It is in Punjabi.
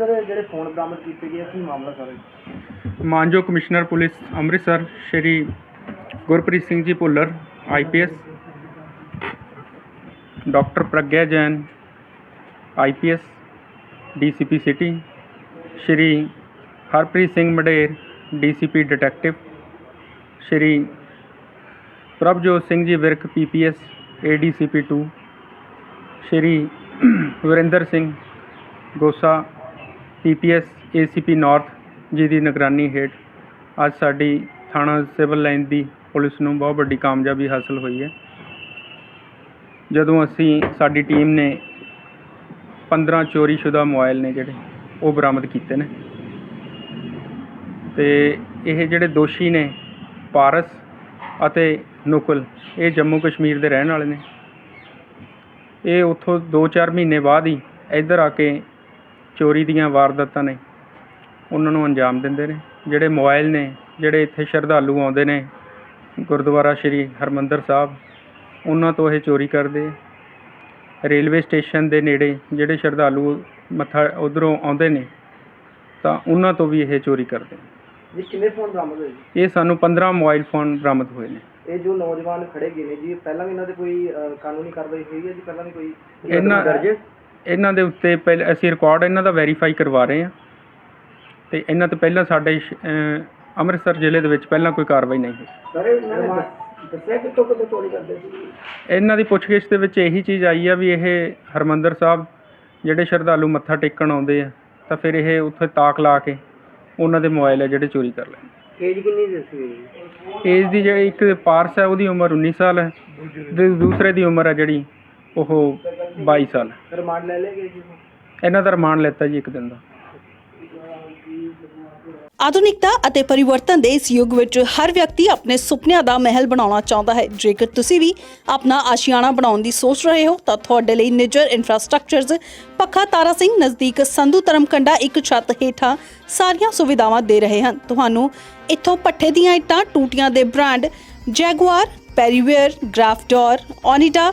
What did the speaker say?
ਸਰ, ਜਿਹੜੇ ਫੋਨ ਬਰਾਮਦ ਕੀਤੇ ਗਏ ਕੀ ਮਾਮਲਾ sir? ਮਾਨਜੋ commissioner police Amritsar, Shri Gurpreet Singh ji Bhullar IPS doctor Pragya Jain IPS DCP city, Shri Harpreet Singh Mader DCP detective, Shri Prabhjot Singh ji Virk PPS ADCP 2 Shri Varinder Singh Gosa PPS ACP north ji ਦੀ ਨਿਗਰਾਨੀ ਹੇਠ ਅੱਜ ਸਾਡੀ ਥਾਣਾ ਸਿਵਲ ਲਾਈਨ ਦੀ ਪੁਲਿਸ ਨੂੰ ਬਹੁਤ ਵੱਡੀ ਕਾਮਯਾਬੀ ਹਾਸਲ ਹੋਈ ਹੈ। ਜਦੋਂ ਅਸੀਂ ਸਾਡੀ ਟੀਮ ਨੇ 15 ਚੋਰੀशुदा ਮੋਬਾਈਲ ਨੇ ਜਿਹੜੇ, ਉਹ ਬਰਾਮਦ ਕੀਤੇ ਨੇ। ਤੇ ਇਹ ਜਿਹੜੇ ਦੋਸ਼ੀ ਨੇ, ਪਾਰਸ ਅਤੇ ਨੁਕਲ, ਇਹ ਜੰਮੂ ਕਸ਼ਮੀਰ ਦੇ ਰਹਿਣ ਵਾਲੇ ਨੇ। ਇਹ ਉੱਥੋਂ 2-4 ਮਹੀਨੇ ਬਾਅਦ ਹੀ ਇੱਧਰ ਆ ਕੇ ਚੋਰੀ ਦੀਆਂ ਵਾਰਦਾਤਾਂ ਨੇ ਉਹਨਾਂ ਨੂੰ ਅੰਜਾਮ ਦਿੰਦੇ ਨੇ। ਜਿਹੜੇ ਮੋਬਾਈਲ ਨੇ ਜਿਹੜੇ ਇੱਥੇ ਸ਼ਰਧਾਲੂ ਆਉਂਦੇ ਨੇ ਗੁਰਦੁਆਰਾ ਸ਼੍ਰੀ ਹਰਮੰਦਰ ਸਾਹਿਬ ਉਹਨਾਂ ਤੋਂ ਇਹ ਚੋਰੀ ਕਰਦੇ। ਰੇਲਵੇ ਸਟੇਸ਼ਨ ਦੇ ਨੇੜੇ ਜਿਹੜੇ ਸ਼ਰਧਾਲੂ ਮੱਥਾ ਉਧਰੋਂ ਆਉਂਦੇ ਨੇ ਤਾਂ ਉਹਨਾਂ ਤੋਂ ਵੀ ਇਹ ਚੋਰੀ ਕਰਦੇ ਆ। ਜੀ ਕਿੰਨੇ ਫੋਨ ਬਰਾਮਦ ਹੋਏ ਜੀ? ਇਹ ਸਾਨੂੰ 15 ਮੋਬਾਈਲ ਫੋਨ ਬਰਾਮਦ ਹੋਏ ਨੇ। ਇਹ ਜੋ ਨੌਜਵਾਨ ਖੜੇ ਗਏ ਨੇ ਜੀ ਪਹਿਲਾਂ ਵੀ ਇਹਨਾਂ ਤੇ ਕੋਈ ਕਾਨੂੰਨੀ ਕਾਰਵਾਈ ਹੋਈ ਹੈ ਜੀ? ਪਹਿਲਾਂ ਵੀ ਕੋਈ ਇਹਨਾਂ ਇਹਨਾਂ ਦੇ ਉੱਤੇ ਪਹਿਲ ਅਸੀਂ ਰਿਕਾਰਡ ਇਹਨਾਂ ਦਾ ਵੈਰੀਫਾਈ ਕਰਵਾ ਰਹੇ ਹਾਂ। ਤੇ ਇਹਨਾਂ ਤੋਂ ਪਹਿਲਾਂ ਸਾਡੇ ਸ਼- ਅਹ ਅੰਮ੍ਰਿਤਸਰ ਜ਼ਿਲ੍ਹੇ ਦੇ ਵਿੱਚ ਪਹਿਲਾਂ ਕੋਈ ਕਾਰਵਾਈ ਨਹੀਂ ਹੋਈ। ਸਰ ਇਹਨਾਂ ਨੇ ਦੱਸਿਆ ਕਿੱਥੋਂ ਕਿੱਥੋਂ ਚੋਰੀ ਕਰਦੇ ਸੀ? ਇਹਨਾਂ ਦੀ ਪੁੱਛਗਿੱਛ ਦੇ ਵਿੱਚ ਇਹੀ ਚੀਜ਼ ਆਈ ਆ ਵੀ ਇਹ ਹਰਮੰਦਰ ਸਾਹਿਬ ਜਿਹੜੇ ਸ਼ਰਧਾਲੂ ਮੱਥਾ ਟੇਕਣ ਆਉਂਦੇ ਆ ਤਾਂ ਫਿਰ ਇਹ ਉੱਥੇ ਤਾਕ ਲਾ ਕੇ ਉਹਨਾਂ ਦੇ ਮੋਬਾਈਲ ਆ ਜਿਹੜੇ ਚੋਰੀ ਕਰ ਲੈਂਦੇ ਏਜ ਕਿੰਨੀ ਦੱਸੀ ਏਜ ਦੀ ਜਿਹੜੀ ਇੱਕ ਪਾਰਸ ਹੈ ਉਹਦੀ ਉਮਰ 19 ਸਾਲ ਹੈ ਤੇ ਦੂਸਰੇ ਦੀ ਉਮਰ ਹੈ ਜਿਹੜੀ ਉਹ 22 ਸਾਲ। ਹੈ ਰਿਮਾਂਡ ਲੈ ਲਏ ਗਏ ਜੀ ਇਹਨਾਂ ਦਾ ਰਿਮਾਂਡ ਲੈਤਾ ਜੀ ਇੱਕ ਦਿਨ ਦਾ। ਆਧੁਨਿਕਤਾ ਅਤੇ ਪਰਿਵਰਤਨ ਦੇ ਇਸ ਯੁੱਗ ਵਿੱਚ ਹਰ ਵਿਅਕਤੀ ਆਪਣੇ ਸੁਪਨਿਆਂ ਦਾ ਮਹਿਲ ਬਣਾਉਣਾ ਚਾਹੁੰਦਾ ਹੈ। ਜੇਕਰ ਤੁਸੀਂ ਵੀ ਆਪਣਾ ਆਸ਼ੀਆਣਾ ਬਣਾਉਣ ਦੀ ਸੋਚ ਰਹੇ ਹੋ ਤਾਂ ਤੁਹਾਡੇ ਲਈ ਨਿਜਰ ਇਨਫਰਾਸਟ੍ਰਕਚਰਜ਼ ਪੱਖਾ ਤਾਰਾ ਸਿੰਘ ਨਜ਼ਦੀਕ ਸੰਧੂ ਧਰਮਕੰਡਾ ਇੱਕ ਛੱਤ ਹੇਠਾਂ ਸਾਰੀਆਂ ਸੁਵਿਧਾਵਾਂ ਦੇ ਰਹੇ ਹਨ। ਤੁਹਾਨੂੰ ਇੱਥੋਂ ਪੱਠੇ ਦੀਆਂ ਇੱਟਾਂ ਟੂਟੀਆਂ ਦੇ ਬ੍ਰਾਂਡ ਜੈਗੁਆਰ ਪੈਰੀਵੇਅਰ ਗ੍ਰਾਫਡੋਰ ਓਨੀਡਾ